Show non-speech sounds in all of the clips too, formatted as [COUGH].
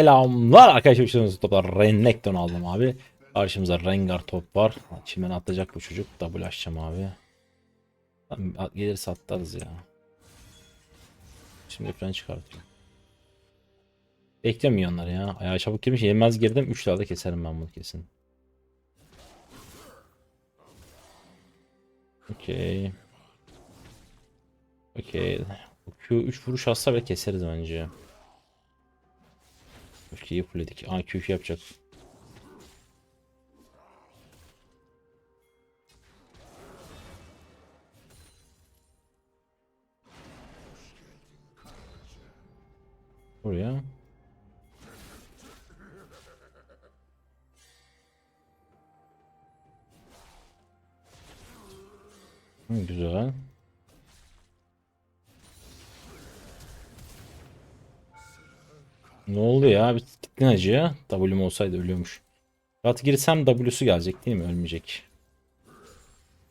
Selamlar arkadaşlar. Şimdi toplar Renekton aldım abi. Karşımızda Rengar top var. Şimdiden atlayacak bu çocuk. Double açacağım abi. Tamam, at- Gelirse atlarız ya. Şimdi fren çıkartıyor. Bekliyorum milyonlar ya. Ayağı çabuk girmiş. Yenmez girdim. 3 lirada keserim ben bunu kesin. Okey. Okey. Q 3 vuruş atsa bile keseriz bence. Öfkeyi fullledik. Aa Q2 yapacak. Buraya. Güzel. Ne oldu ya? Bir gittin acıya. W'm olsaydı ölüyormuş. Rahat girsem W'su gelecek değil mi? Ölmeyecek.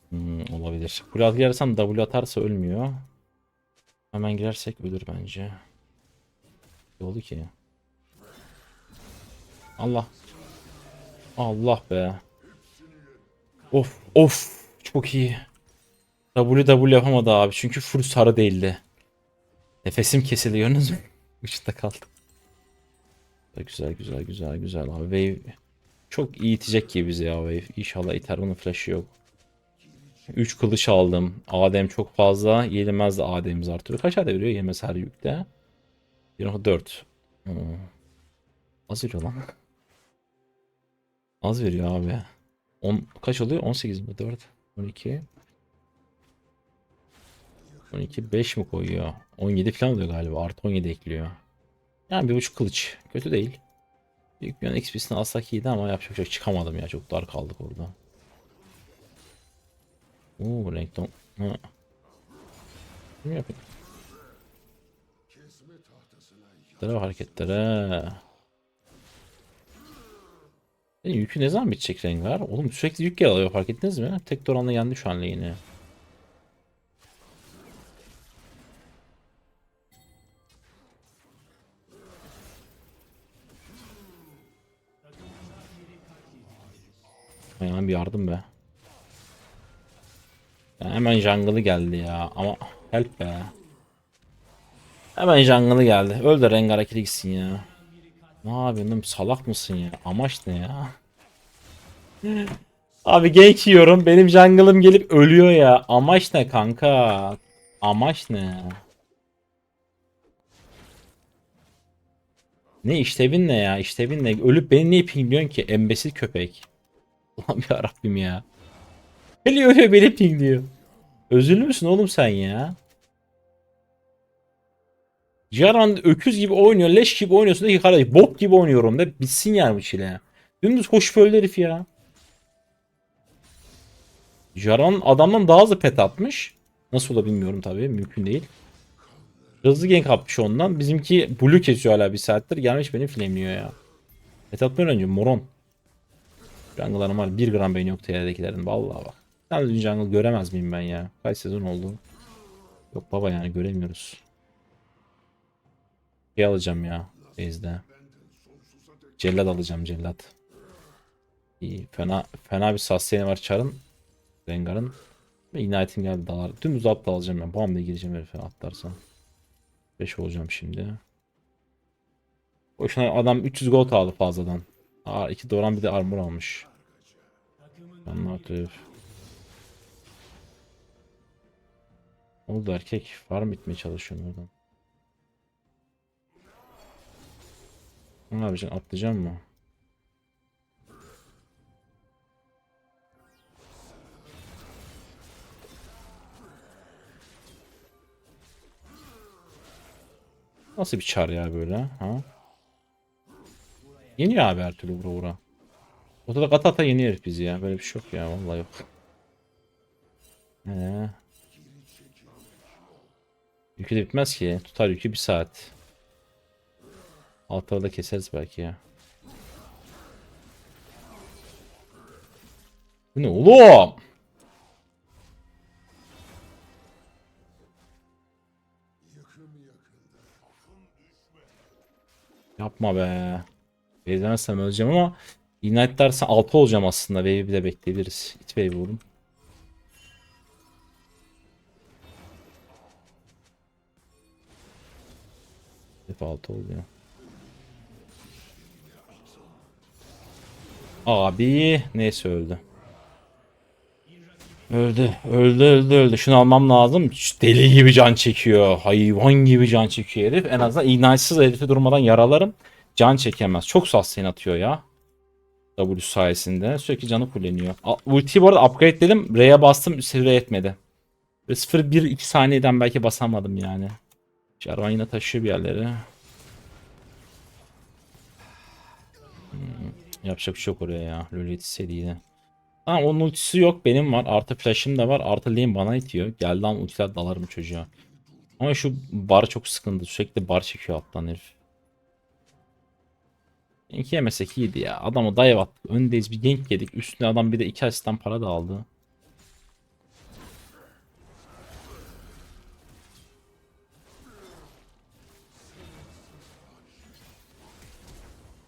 Hmm, olabilir. Rahat girersem W atarsa ölmüyor. Hemen girersek ölür bence. Ne oldu ki? Allah. Allah be. Of of. Çok iyi. W W yapamadı abi. Çünkü full sarı değildi. Nefesim mü? [LAUGHS] Uçta kaldım. Güzel güzel güzel güzel abi. Wave çok iyi itecek ki bizi ya Wave. İnşallah iter bunun flash'ı yok. 3 kılıç aldım. ADM çok fazla. Yenilmez de ADM'imiz artıyor. Kaç AD veriyor? Yemez her yükte. 24. Hmm. Az veriyor lan. Az veriyor abi. 10, kaç oluyor? 18 mi? 4, 12. 12, 5 mi koyuyor? 17 falan oluyor galiba. Artı 17 ekliyor. Yani bir buçuk kılıç. Kötü değil. Büyük bir XP'sini alsak iyiydi ama yapacak şey çıkamadım ya. Çok dar kaldık orada. Oo renkton. Ha. Ne yapayım? Hareketlere hareketlere. Benim yükü ne zaman bitecek Rengar? Oğlum sürekli yük alıyor fark ettiniz mi? Tek Doran'la yendi şu an lane'i. Bir yardım be. Ya hemen jungle'ı geldi ya ama help be. Hemen jungle'ı geldi. Öl de Rengar akili gitsin ya. Ne yapıyorsun salak mısın ya? Amaç ne ya? [LAUGHS] Abi genç yiyorum. Benim jungle'ım gelip ölüyor ya. Amaç ne kanka? Amaç ne? Ne işlevin ne ya? İşlevin ne? Ölüp beni niye pingliyorsun ki? Embesil köpek. Ulan bir Rabbim ya. Geliyor öyle beni pingliyor. Özürlü müsün oğlum sen ya? Jaran öküz gibi oynuyor, leş gibi oynuyorsun. De ki kardeş bok gibi oynuyorum de bitsin yani bu çile. Dümdüz koşup öldü herif ya. Jaran adamdan daha hızlı pet atmış. Nasıl olabilir bilmiyorum tabii. Mümkün değil. Hızlı gank atmış ondan. Bizimki blue kesiyor hala bir saattir. Gelmiş beni flameliyor ya. Pet atmıyor önce moron. Jungle'larım var. 1 gram beyni yok TR'dekilerin. Vallahi bak. Sen dün jungle göremez miyim ben ya? Kaç sezon oldu? Yok baba yani göremiyoruz. Şey alacağım ya. Base'de. Cellat alacağım cellat. İyi. Fena, fena bir sustain var Char'ın. Rengar'ın. Ignite'im geldi dalar. Dümdüz da alacağım ben. Diye gireceğim herife atlarsa. 5 olacağım şimdi. Boşuna adam 300 gold aldı fazladan. Aa, iki Doran bir de armor almış. Anlatıp. Oldu erkek. Farm bitmeye çalışıyorum oradan. Ne yapacaksın? Atlayacağım mı? Nasıl bir çar ya böyle? Ha? Yeniyor abi her türlü vura vura. Ortada kata ata yeniyor bizi ya. Böyle bir şey yok ya. Vallahi yok. Ee. Yükü de bitmez ki. Tutar yükü bir saat. Alt da keseriz belki ya. Bu ne oğlum? Yapma be. Bezlemezsem öleceğim ama Ignite dersen 6 olacağım aslında. Wave'i de bekleyebiliriz. It wave vurun. Hep 6 oluyor. Abi neyse öldü. Öldü, öldü, öldü, öldü. Şunu almam lazım. Deli gibi can çekiyor. Hayvan gibi can çekiyor herif. En azından ignite'sız herifi durmadan yaralarım. Can çekemez. Çok sustain atıyor ya. W sayesinde. Sürekli canı kulleniyor. A- Ultiyi bu arada upgrade dedim. R'ye bastım. Sivre yetmedi. Ve 0-1-2 saniyeden belki basamadım yani. Jarvan yine taşıyor bir yerlere. Hmm, yapacak bir şey yok oraya ya. Lolo yetişseydi Tamam onun ultisi yok benim var. Artı flash'ım da var. Artı lane bana itiyor. Geldi lan ultiler dalarım çocuğa. Ama şu bar çok sıkıntı. Sürekli bar çekiyor alttan herif. Gank yemesek iyiydi ya. Adamı dive attık. Öndeyiz bir gank yedik. Üstüne adam bir de iki asistan para da aldı.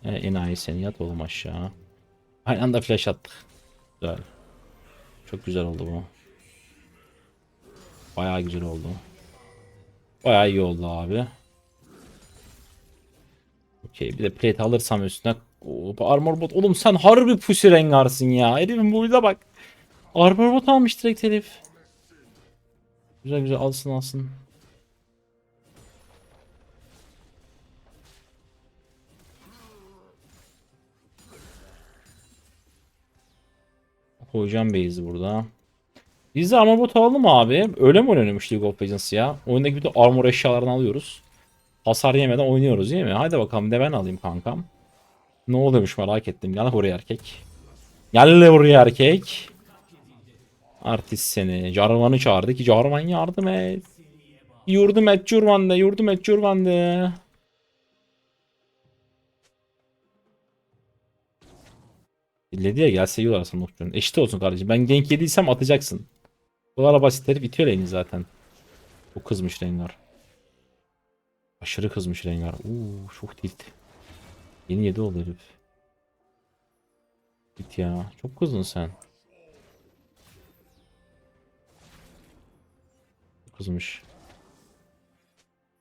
E, enayi seni yat oğlum aşağı. Aynı anda flash attık. Güzel. Çok güzel oldu bu. Bayağı güzel oldu. Bayağı iyi oldu abi. Okey bir de plate alırsam üstüne Oo, armor bot. Oğlum sen harbi pussy rengarsın ya. Herifin buyda bak. Armor bot almış direkt herif. Güzel güzel alsın alsın. Koyacağım base'i burada. Biz de armor bot alalım abi? Öyle mi oynanıyormuş League of Legends ya? Oyundaki bütün armor eşyalarını alıyoruz. Hasar yemeden oynuyoruz değil mi? Hadi bakalım de ben alayım kankam. Ne oluyormuş merak ettim. Gel buraya erkek. Gel buraya erkek. Artist seni. Jarvan'ı çağırdı ki Jarvan yardım et. Yurdum et Curvan de. Yurdum et Curvan de. Dilledi ya gelse yiyorlar sana Nocturne. Eşit olsun kardeşim. Ben gank yediysem atacaksın. Bu kadar basit herif bitiyor lane'i zaten. Çok kızmış Rengar. Aşırı kızmış Rengar. Uuu çok tilt. Yeni yedi oldu herif. Git ya. Çok kızdın sen. Kızmış.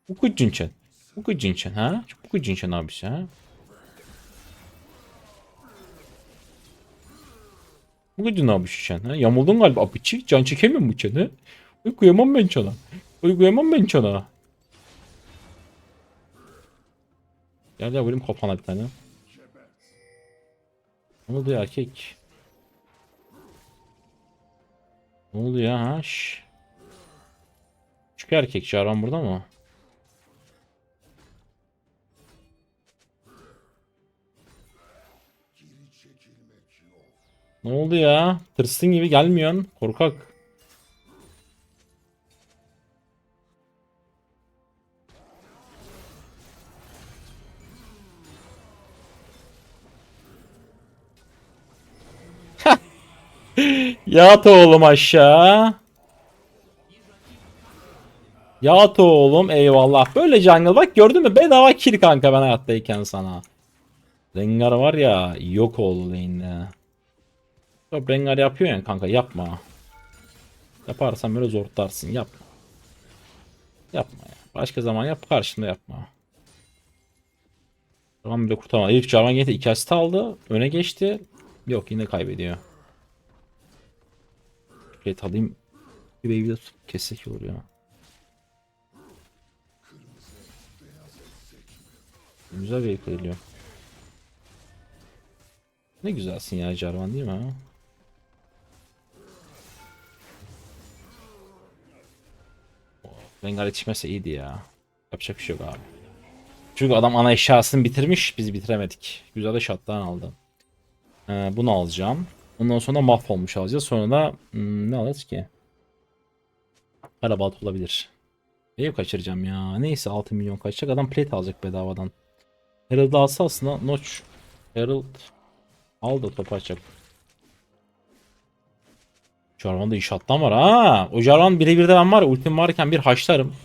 Bu kucunçen. Bu kucunçen ha? Bu kucunçen abisi ha? Bu kucun abi şişen ha? Yamuldun galiba abiçi. Can çekemiyor mu sen ha? Uykuyamam ben sana. Uykuyamam ben sana. Gel gel vurayım kafana bir tane. Ne oldu ya erkek? Ne oldu ya ha? Şş. Küçük erkek Jarvan burada mı? Ne oldu ya? Tırstın gibi gelmiyorsun. Korkak. Yat oğlum aşağı. Yat oğlum eyvallah. Böyle jungle bak gördün mü bedava kill kanka ben hayattayken sana. Rengar var ya yok oldu lane'de. Top Rengar yapıyor ya kanka yapma. Yaparsan böyle zorlarsın yapma. Yapma ya. Başka zaman yap karşında yapma. Tamam bile kurtaramadı. İlk Jarvan Gate'e iki asist aldı. Öne geçti. Yok yine kaybediyor. Plate alayım. Bir baby de tutup kessek olur ya. Güzel bir geliyor. Ne güzelsin ya Jarvan değil mi ha? Rengar yetişmese iyiydi ya. Yapacak bir şey yok abi. Çünkü adam ana eşyasını bitirmiş. Biz bitiremedik. Güzel de shotdown aldı. Ee, bunu alacağım. Ondan sonra mahvolmuş alacağız. Sonra da hmm, ne alacağız ki? Karabat olabilir. Ev kaçıracağım ya. Neyse 6 milyon kaçacak. Adam plate alacak bedavadan. Herald alsa aslında Notch. Herald aldı topu açacak. Jarvan'da inşaattan var ha. O Jarvan birebir de ben var ya ultim varken bir haşlarım.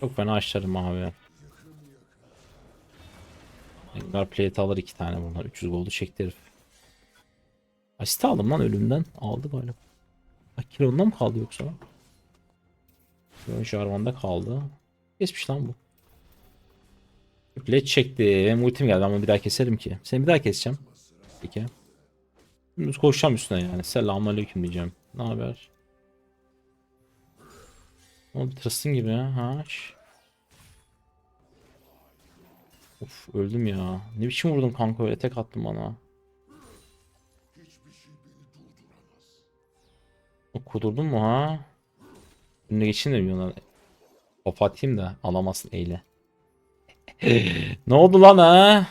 Çok fena haşlarım abi. Rengar plate alır iki tane bunlar. 300 goldu çekti herif. Asist aldım lan ölümden. Aldı galiba. Kilonda mı kaldı yoksa? Kilon Jarvan'da kaldı. Kesmiş lan bu. Plate çekti. Benim ultim geldi ama bir daha keserim ki. Seni bir daha keseceğim. Peki. Şimdi koşacağım üstüne yani. Selamünaleyküm diyeceğim. Ne haber? Oldu tırstın gibi ha? Of öldüm ya. Ne biçim vurdun kanka öyle tek attın bana. Kudurdun mu ha? Önüne geçeyim de biliyorlar. Pop atayım da alamazsın eyle. [LAUGHS] ne oldu lan ha?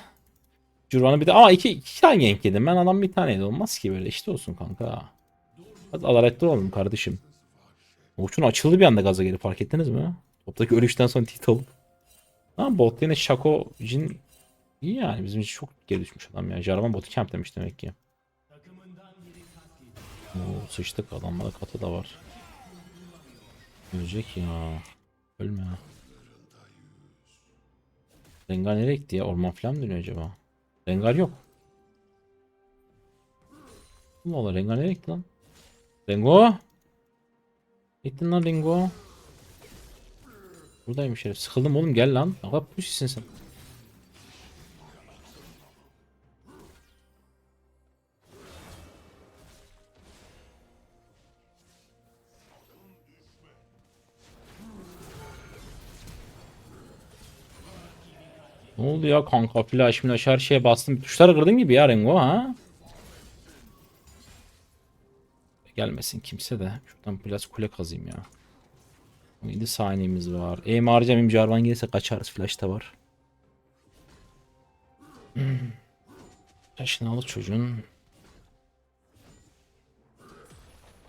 Curvan'ı bir de aa iki, iki tane gank yedim. Ben adam bir tane olmaz ki böyle işte olsun kanka. Hadi adaletli olalım kardeşim. Uçun açıldı bir anda gaza geri fark ettiniz mi? Toptaki ölüşten sonra tit alıp. Ha bot yine Shaco Jin iyi yani bizim için çok geri düşmüş adam ya. Jarvan botu camp demiş demek ki. Oo, sıçtık adamlara katı da var. Ölecek ya. Ölme. Rengar nereye gitti ya? Orman falan mı dönüyor acaba? Rengar yok. Allah Allah Rengar nereye gitti lan? Rengo? Gittin lan Rengo. Buradaymış herif. Sıkıldım oğlum gel lan. Ne kadar pushisin sen. Ne oldu ya kanka flash flash her şeye bastım. Tuşlara kırdın gibi ya Rengo ha. Gelmesin kimse de. Şuradan biraz kule kazayım ya. 7 saniyemiz var. Aim harcamayayım Jarvan gelirse kaçarız. Flash da var. [CLEARS THROAT] Flash'ını alır çocuğun.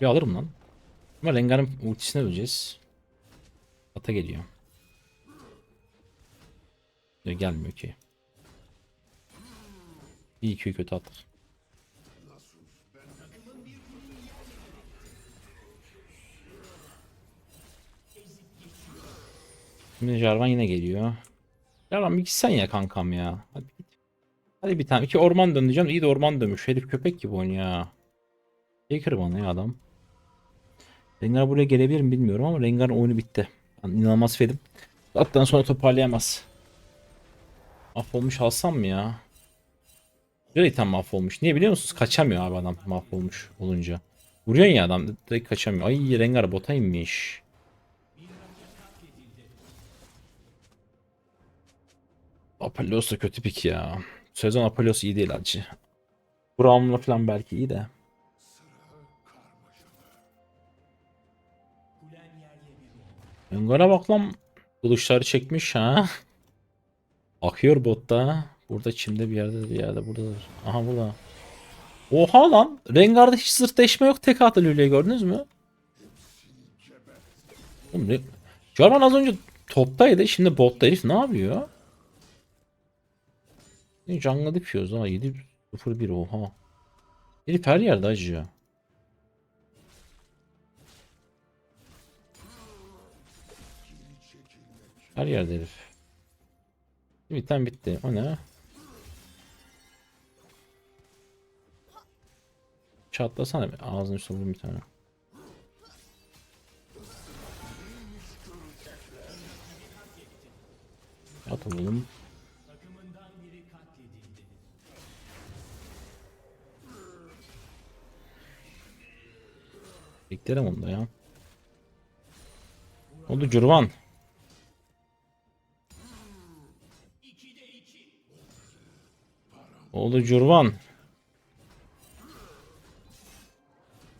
Bir alırım lan. Ama Rengar'ın ultisine öleceğiz. Ata geliyor. Ya gelmiyor ki. İyi ki kötü attık. Şimdi Jarvan yine geliyor. Jarvan bir gitsen ya kankam ya. Hadi git. Hadi bir tane. İki orman döneceğim. İyi de orman dönmüş. Herif köpek gibi oynuyor ya. Faker bana ya adam. Rengar buraya gelebilir mi bilmiyorum ama Rengar'ın oyunu bitti. Yani inanılmaz fedim. Zaten sonra toparlayamaz. Mahvolmuş alsam mı ya? İtem mahvolmuş. Niye biliyor musunuz? Kaçamıyor abi adam mahvolmuş olunca. Vuruyorsun ya adam direkt kaçamıyor. Ay Rengar bota inmiş. Apollos da kötü pik ya. Sezon Apollos iyi değil acı. Brown'la falan belki iyi de. Rengar'a bak lan. Kılıçları çekmiş ha. Akıyor botta. Burada çimde bir yerde bir yerde buradadır. Aha burada. Oha lan. Rengar'da hiç zırt değişme yok. Tek atı Lüle'yi gördünüz mü? Jarvan az önce toptaydı. Şimdi botta herif ne yapıyor? Jungle dipiyoruz ha. 7-0-1 oha. Herif her yerde acıyor. Her yerde herif. Bir tane bitti. O ne? Çatlasana bir ağzını üstüne bir tane. Atalım. Beklerim onda ya. Oldu Curvan. Oldu Curvan.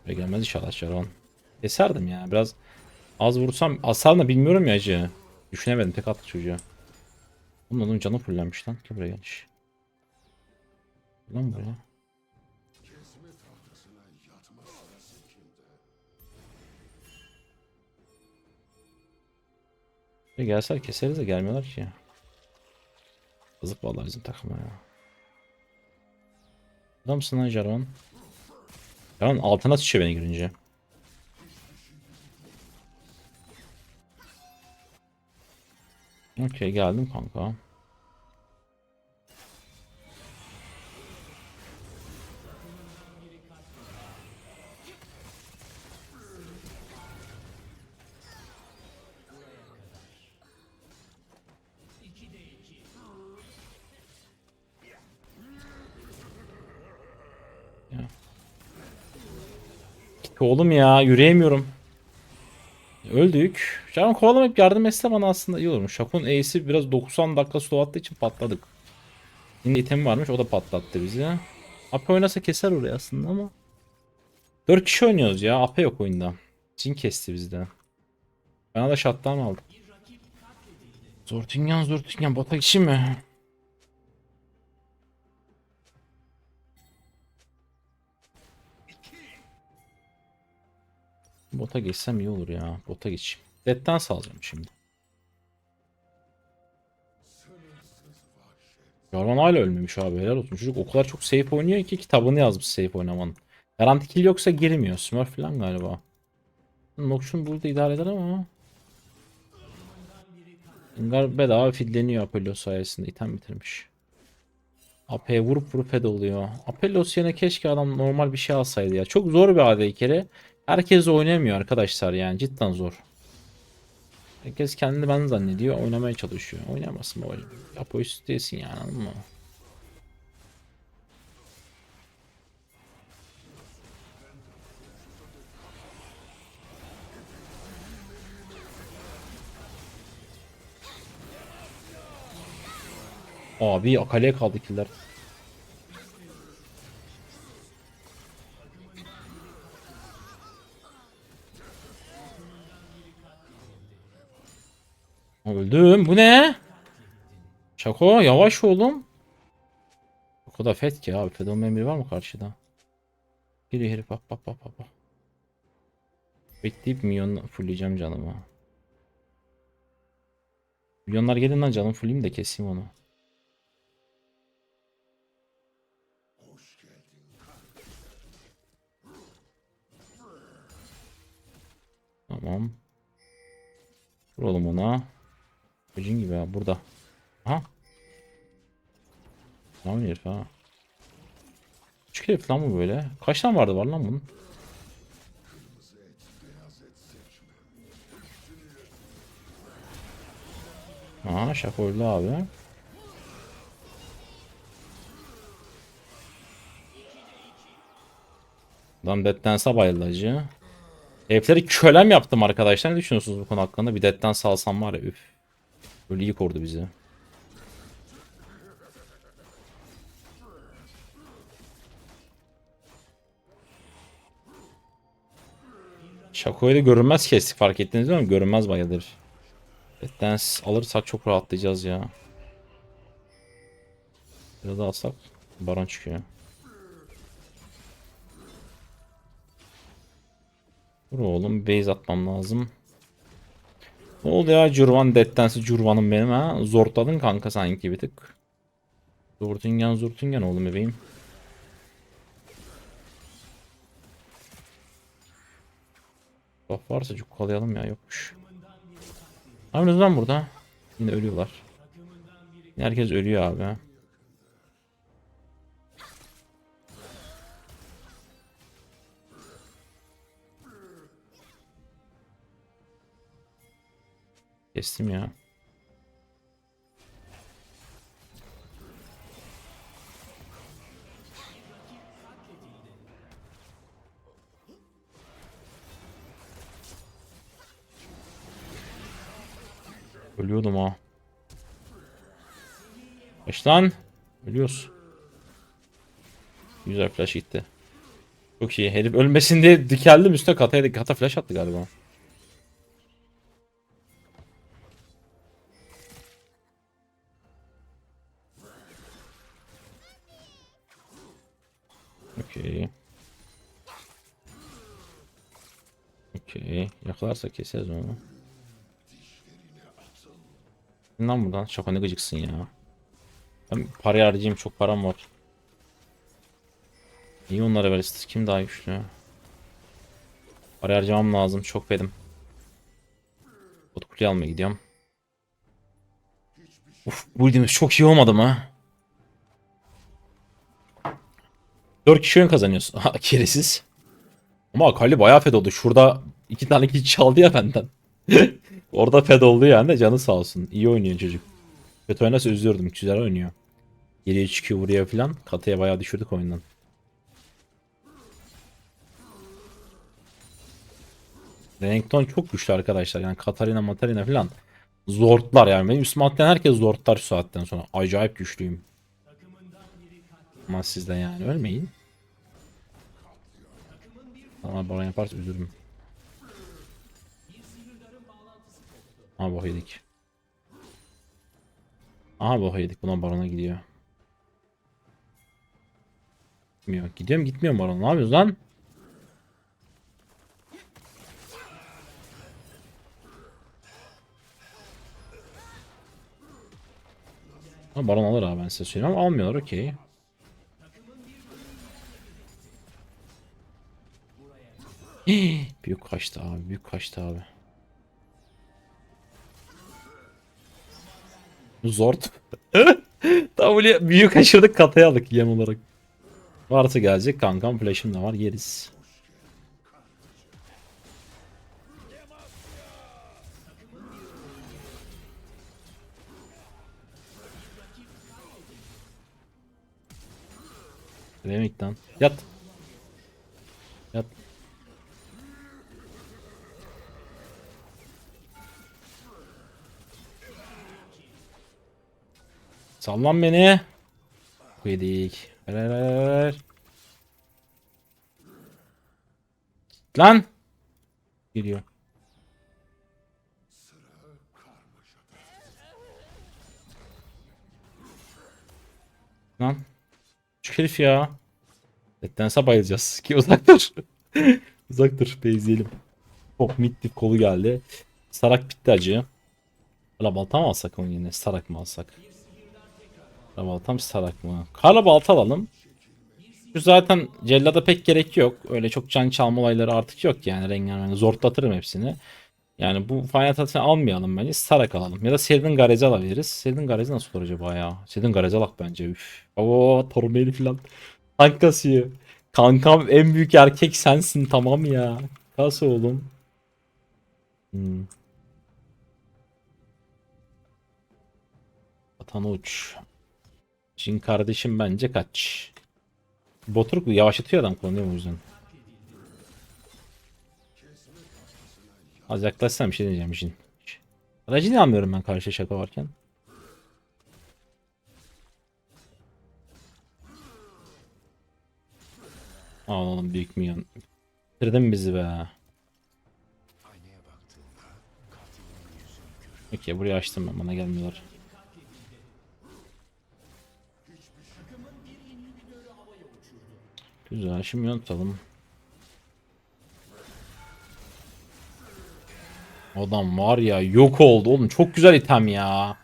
Ve gelmez inşallah Curvan. Keserdim ya biraz az vursam asar da bilmiyorum ya acı. Düşünemedim tek attı çocuğa. Bunun onun canı fullenmiş lan. Gel buraya gelmiş. Lan buraya. Ya gelseler keseriz de gelmiyorlar ki. Yazık vallahi bizim takıma ya. Adamsın lan Jarvan. Jarvan altına sıçıyor beni girince. Okey geldim kanka. Oğlum ya yürüyemiyorum. Öldük. Canım kovalamayıp yardım etse bana aslında iyi olurmuş. Şakun Ace'i biraz 90 dakika slow için patladık. Yine itemi varmış o da patlattı bizi. Ape oynasa keser orayı aslında ama. 4 kişi oynuyoruz ya. Ape yok oyunda. Cin kesti bizde. Bana da shutdown aldı. Zortingen Zortingen bota kişi mi? Bota geçsem iyi olur ya. Bota geçeyim. Dead'den salacağım şimdi. Jarvan hala ölmemiş abi. Helal olsun. Çocuk o kadar çok safe oynuyor ki kitabını yazmış safe oynamanın. Garanti kill yoksa girmiyor. Smurf falan galiba. Nox'un burada idare eder ama. Ingar bedava fidleniyor Apollo sayesinde. item bitirmiş. AP'ye vurup vurup head oluyor. Apellos yerine keşke adam normal bir şey alsaydı ya. Çok zor bir AD kere. Herkes oynayamıyor arkadaşlar yani cidden zor. Herkes kendini ben zannediyor oynamaya çalışıyor. Oynayamasın babacım. Apoist değilsin yani anladın mı? Abi akaleye kaldı killer. Öldüm. Bu ne? Şako yavaş oğlum. O kadar fed ki abi. Fed olmayan var mı karşıda? Geliyor herif bak bak bak bak. Bekleyip milyon fullleyeceğim canımı. Milyonlar gelin lan canım fullleyeyim de keseyim onu. Tamam. Vuralım ona. Bıcın gibi ha burada. Aha. Ne oynuyor ha? Küçük herif lan bu böyle. Kaç tane vardı var lan bunun? Aha şaka öldü abi. Adam Dead bayıldı acı. Herifleri kölem yaptım arkadaşlar. Ne düşünüyorsunuz bu konu hakkında? Bir Dead'den salsam var ya üf. Böyle iyi kordu bizi. Şako'yu da görünmez kestik fark ettiniz değil mi? Görünmez bayılır. Dead'den alırsak çok rahatlayacağız ya. Biraz daha alsak baron çıkıyor. Dur oğlum base atmam lazım. Ne oldu ya Curvan Dead'densi Curvan'ım benim ha. Zortladın kanka sanki bir tık. Zortingen Zortingen oğlum bebeğim. Buff varsa cukkalayalım ya yokmuş. Abi lan burada? Yine ölüyorlar. Herkes ölüyor abi. Kestim ya. Ölüyordum ha. Kaç lan? Ölüyoruz. Güzel flash gitti. Çok iyi. Herif ölmesin diye dikeldim üstüne kataya kata flash attı galiba. Okey. Okey. Yakalarsa keseriz onu. Lan buradan şaka ne gıcıksın ya. Ben parayı harcayayım çok param var. Niye onlara verirsin? Kim daha güçlü? Para harcamam lazım. Çok bedim. Bot kuleye almaya gidiyorum. Uf bu bildiğimiz çok iyi olmadı mı? 4 kişi oyun kazanıyorsun. [LAUGHS] Keresiz. Ama Akali bayağı fed oldu. Şurada iki tane kill çaldı ya benden. [LAUGHS] Orada fed oldu yani canı sağ olsun. İyi oynuyor çocuk. Kötü oynarsa üzülürdüm. Güzel oynuyor. Geriye çıkıyor vuruyor falan. Kataya bayağı düşürdük oyundan. Renekton çok güçlü arkadaşlar. Yani Katarina Matarina falan zortlar yani. Benim üstüme atlayan herkes zortlar şu saatten sonra. Acayip güçlüyüm. Ama siz de yani ölmeyin. Ama baron yaparsa üzülürüm. Aha boh yedik. Aha boh yedik. Buna barona gidiyor. Gitmiyor. Gidiyor mu gitmiyor baron? Ne yapıyoruz lan? Baron alır abi ben size söyleyeyim ama almıyorlar okey. [GASPS] büyük kaçtı abi büyük kaçtı abi. Zord. W büyük kaçırdık kataya aldık yem olarak. Varsa gelecek kankam flash'ım da var yeriz. Remek'ten. Yat. Yat. Sallan beni. Yedik. Lan. Geliyor. Lan. Şu herif ya. Ettense bayılacağız. [LAUGHS] Ki uzak dur. [LAUGHS] uzak dur. Bezleyelim. Çok mid dip kolu geldi. Sarak bitti acı. Kara balta mı alsak onun yerine? Sarak mı alsak? Kara balta mı sarak mı? Kara balta alalım. Şu zaten cellada pek gerek yok. Öyle çok can çalma olayları artık yok yani. Rengarenk zortlatırım hepsini. Yani bu Final Fantasy'ni almayalım bence. Sarak alalım. Ya da Seridin Garez'i alabiliriz. Seridin Garez'i nasıl olur acaba ya? Seridin Garez'i alak bence. Üf. Oo Tormeli falan. Tank kasıyor. Kankam en büyük erkek sensin tamam ya. Kas oğlum. Hmm. Atan uç. Jin kardeşim bence kaç. Boturuk yavaşlatıyor adam kullanıyor o yüzden. Az yaklaşsam bir şey diyeceğim Jin. Aracı niye almıyorum ben karşı şaka varken? Oğlum büyük milyon. Bitirdin bizi be. Okey burayı açtım ben bana gelmiyorlar. Güzel şimdi yönetelim. Adam var ya yok oldu oğlum çok güzel item ya.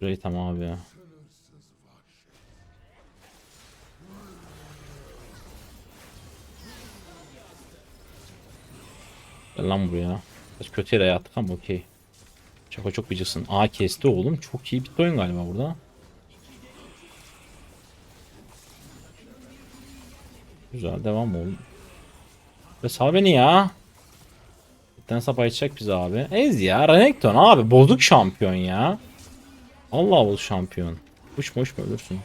Güzel item abi ya. Lan buraya. Biraz kötü yere yattık ama okey. Çok çok gıcısın. Aa kesti oğlum. Çok iyi bitti oyun galiba burada. Güzel devam oğlum. Ve sal beni ya. Bitten sap açacak bizi abi. Ez ya. Renekton abi. Bozuk şampiyon ya. Allah bozuk şampiyon. Uçma uçma ölürsün.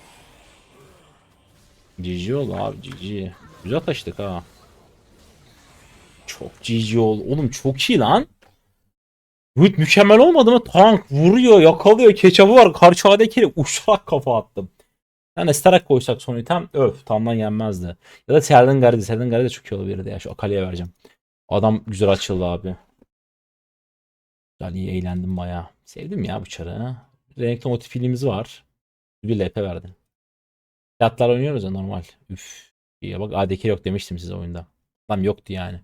GG oldu abi GG. Güzel taşıdık ha. Çok GG oldu. Oğlum çok iyi lan. Wood mükemmel olmadı mı? Tank vuruyor, yakalıyor, keçabı var. Karşıdakiyle uçarak kafa attım. Yani Starak koysak son item öf tamdan yenmezdi. Ya da Serden Gardi. Serden Gardi de çok iyi olabilirdi ya. Şu Akali'ye vereceğim. Adam güzel açıldı abi. Güzel iyi eğlendim baya. Sevdim ya bu çarı. Renekton motifiliğimiz var. Bir LP verdi. Fiyatlar oynuyoruz ya normal. Üf. İyi bak ADK yok demiştim size oyunda. Tam yoktu yani.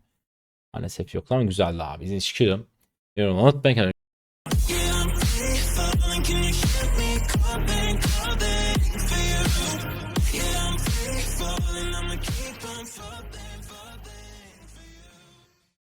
Maalesef yok ama güzeldi abi. İzin çıkıyorum. Unutmayın.